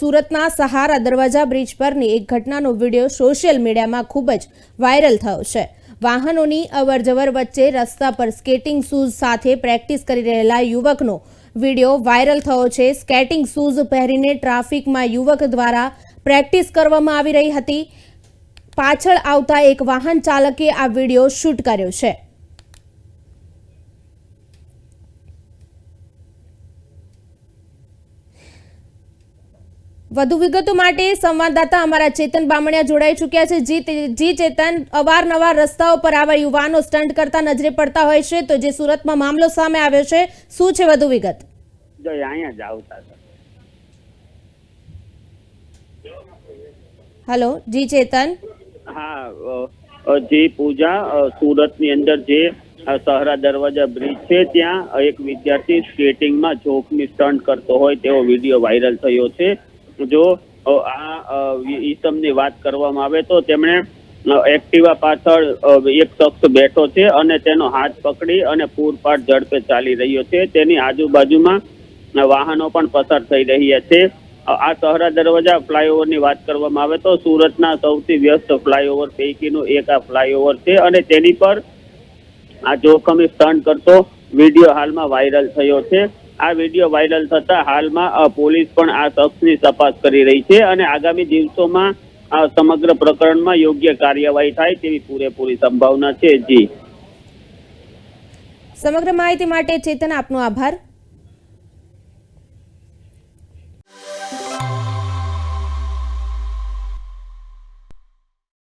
સુરતના સહારા દરવાજા બ્રિજ પરની એક ઘટનાનો વીડિયો સોશિયલ મીડિયામાં ખૂબ જ વાયરલ થયો છે. વાહનોની અવરજવર વચ્ચે રસ્તા પર સ્કેટિંગ શૂઝ સાથે પ્રેક્ટિસ કરી રહેલા યુવકનો વીડિયો વાયરલ થયો છે. સ્કેટિંગ શૂઝ પહેરીને ટ્રાફિકમાં યુવક દ્વારા પ્રેક્ટિસ કરવામાં આવી રહી હતી. પાછળ આવતા એક વાહન ચાલકે આ વીડિયો શૂટ કર્યો છે. વધુ વિગતો માટે સંવાદદાતા અમારા ચેતન બામણિયા જોડાઈ ચૂક્યા છે. જી જી ચેતન અવારનવાર રસ્તાઓ પર આવા યુવાનો સ્ટન્ટ કરતા નજરે પડતા હોય છે તો જે સુરતમાં મામલો સામે આવ્યો છે શું છે વધુ વિગત? જો અહીંયા જ આવતા હતા. જી ચેતન? હા અ, પૂજા સુરતની અંદર જે સહરા દરવાજા બ્રિજ છે ત્યાં એક વિદ્યાર્થી સ્કેટિંગમાં જોખમી સ્ટન્ટ કરતો હોય તેવો વીડિયો વાયરલ થયો છે. જો આ ઈસમની વાત કરવામાં આવે તો તેમણે એક્ટિવા પાછળ એક શખ્સ બેઠો છે અને તેનો હાથ પકડી અને પૂરપાટ ઝડપે ચાલી રહ્યો છે. તેની આજુબાજુમાં વાહનો પણ પસાર થઈ રહ્યા છે. આ સહરા દરવાજા ફ્લાયઓવરની વાત કરવામાં આવે તો સુરતના સૌથી વ્યસ્ત ફ્લાયઓવર પૈકીનું એક આ ફ્લાયઓવર છે અને તેની પર આ જોખમી સ્ટન્ટ કરતો વીડિયો હાલમાં વાયરલ થયો છે. આ વીડિયો વાયરલ થતા હાલમાં પોલીસ પણ આ શખ્સની તપાસ કરી રહી છે અને આગામી દિવસોમાં આ સમગ્ર પ્રકરણમાં યોગ્ય કાર્યવાહી થાય તેવી પૂરેપૂરી સંભાવના છે. જી. સમગ્ર માહિતી માટે ચેતન આપનો આભાર.